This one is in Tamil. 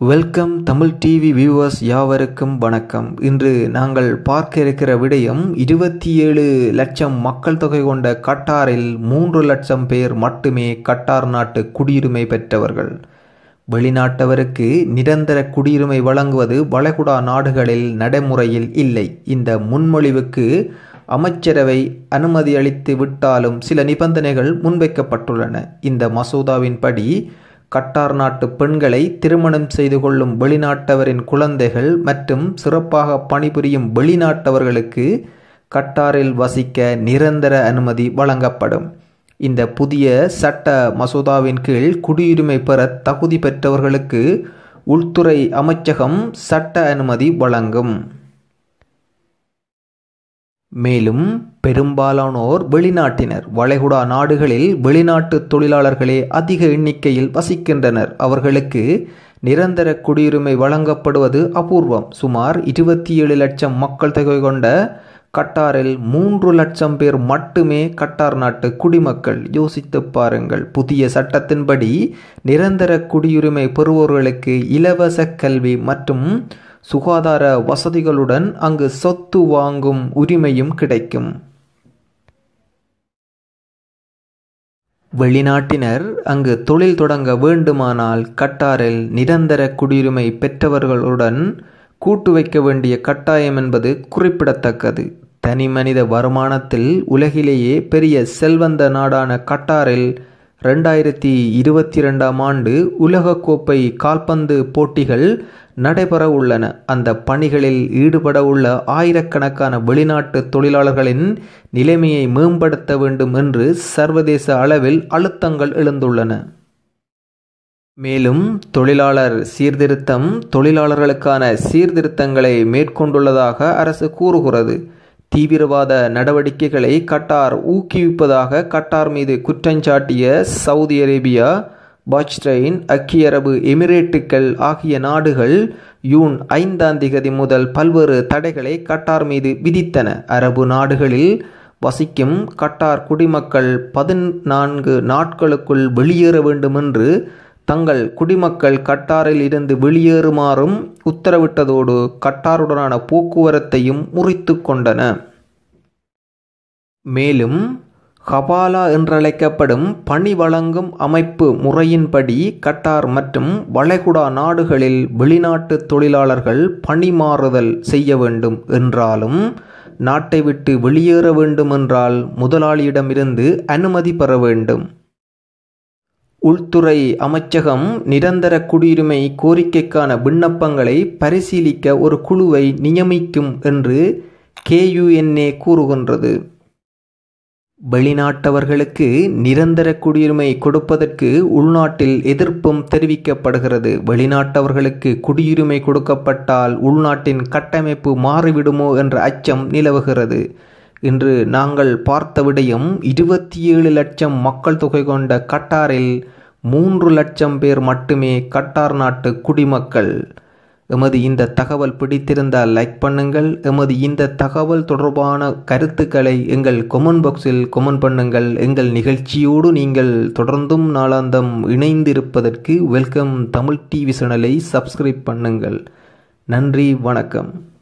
வெல்கம் தமிழ் டிவி வியூவர்ஸ் யாவருக்கும் வணக்கம். இன்று நாங்கள் பார்க்க இருக்கிற விடயம் இருபத்தி ஏழு லட்சம் மக்கள் தொகை கொண்ட கட்டாரில் மூன்று லட்சம் பேர் மட்டுமே கட்டார் நாட்டு குடியுரிமை பெற்றவர்கள். வெளிநாட்டவருக்கு நிரந்தர குடியுரிமை வழங்குவது வளைகுடா நாடுகளில் நடைமுறையில் இல்லை. இந்த முன்மொழிவுக்கு அமைச்சரவை அனுமதி அளித்து விட்டாலும் சில நிபந்தனைகள் முன்வைக்கப்பட்டுள்ளன. இந்த மசோதாவின்படி கட்டார் நாட்டு பெண்களை திருமணம் செய்து கொள்ளும் வெளிநாட்டவரின் குழந்தைகள் மற்றும் சிறப்பாக பணிபுரியும் வெளிநாட்டவர்களுக்கு கட்டாரில் வசிக்க நிரந்தர அனுமதி வழங்கப்படும். இந்த புதிய சட்ட மசோதாவின் கீழ் குடியுரிமை பெற தகுதி பெற்றவர்களுக்கு உள்துறை அமைச்சகம் சட்ட அனுமதி வழங்கும். மேலும் பெரும்பாலானோர் வெளிநாட்டினர். வளைகுடா நாடுகளில் வெளிநாட்டு தொழிலாளர்களே அதிக எண்ணிக்கையில் வசிக்கின்றனர். அவர்களுக்கு நிரந்தர குடியுரிமை வழங்கப்படுவது அபூர்வம். சுமார் இருபத்தி ஏழு லட்சம் மக்கள் தொகை கொண்ட கட்டாரில் மூன்று லட்சம் பேர் மட்டுமே கட்டார் நாட்டு குடிமக்கள். யோசித்து பாருங்கள் புதிய சட்டத்தின்படி நிரந்தர குடியுரிமை பெறுவோர்களுக்கு இலவச கல்வி மற்றும் சுகாதார வசதிகளுடன் அங்கு சொத்து வாங்கும் உரிமையும் கிடைக்கும். வெளிநாட்டினர் அங்கு தொழில் தொடங்க வேண்டுமானால் கட்டாரில் நிரந்தர குடியுரிமை பெற்றவர்களுடன் கூட்டு வைக்க வேண்டிய கட்டாயம் என்பது குறிப்பிடத்தக்கது. தனி மனித வருமானத்தில் உலகிலேயே பெரிய செல்வந்த நாடான கட்டாரில் ரெண்டாயிரத்தி இருபத்தி ரெண்டாம் ஆண்டு உலகக்கோப்பை கால்பந்து போட்டிகள் நடைபெற உள்ளன. அந்த பணிகளில் ஈடுபட உள்ள ஆயிரக்கணக்கான வெளிநாட்டு தொழிலாளர்களின் நிலைமையை மேம்படுத்த வேண்டும் என்று சர்வதேச அளவில் அழுத்தங்கள் எழுந்துள்ளன. மேலும் தொழிலாளர் சீர்திருத்தம் தொழிலாளர்களுக்கான சீர்திருத்தங்களை மேற்கொண்டுள்ளதாக அரசு கூறுகிறது. தீவிரவாத நடவடிக்கைகளை கட்டார் ஊக்குவிப்பதாக கட்டார் மீது குற்றஞ்சாட்டிய சவுதி அரேபியா பாச்ரைன் ஐக்கிய அரபு எமிரேட்டுக்கள் ஆகிய நாடுகள் யூன் ஐந்தாம் திகதி முதல் பல்வேறு தடைகளை கட்டார் மீது விதித்தன. அரபு நாடுகளில் வசிக்கும் கட்டார் குடிமக்கள் பதினான்கு நாட்களுக்குள் வெளியேற வேண்டும் என்று தங்கள் குடிமக்கள் கட்டாரில் இருந்து வெளியேறுமாறும் உத்தரவிட்டதோடு கட்டாருடனான போக்குவரத்தையும் முறித்து கொண்டன. மேலும் ஹபாலா என்றழைக்கப்படும் பணி வழங்கும் அமைப்பு முறையின்படி கட்டார் மற்றும் வளைகுடா நாடுகளில் வெளிநாட்டு தொழிலாளர்கள் பணி மாறுதல் செய்ய வேண்டும் என்றாலும் நாட்டை விட்டு வெளியேற வேண்டுமென்றால் முதலாளியிடமிருந்து அனுமதி பெற வேண்டும். உள்துறை அமைச்சகம் நிரந்தர குடியுரிமை கோரிக்கைக்கான விண்ணப்பங்களை பரிசீலிக்க ஒரு குழுவை நியமிக்கும் என்று கேயுஎன்ஏ கூறுகின்றது. வெளிநாட்டவர்களுக்கு நிரந்தர குடியுரிமை கொடுப்பதற்கு உள்நாட்டில் எதிர்ப்பும் தெரிவிக்கப்படுகிறது. வெளிநாட்டவர்களுக்கு குடியுரிமை கொடுக்கப்பட்டால் உள்நாட்டின் கட்டமைப்பு மாறிவிடுமோ என்ற அச்சம் நிலவுகிறது. இன்று நாங்கள் பார்த்த விடயம் இருபத்தி ஏழு லட்சம் மக்கள் தொகை கொண்ட கட்டாரில் மூன்று லட்சம் பேர் மட்டுமே கட்டார் நாட்டு குடிமக்கள். எமது இந்த தகவல் பிடித்திருந்தால் லைக் பண்ணுங்கள். எமது இந்த தகவல் தொடர்பான கருத்துக்களை எங்கள் கொமெண்ட் பாக்ஸில் கொமெண்ட் பண்ணுங்கள். எங்கள் நிகழ்ச்சியோடு நீங்கள் தொடர்ந்தும் நாளாந்தம் இணைந்திருப்பதற்கு வெல்கம் தமிழ் டிவி சேனலை சப்ஸ்கிரைப் பண்ணுங்கள். நன்றி வணக்கம்.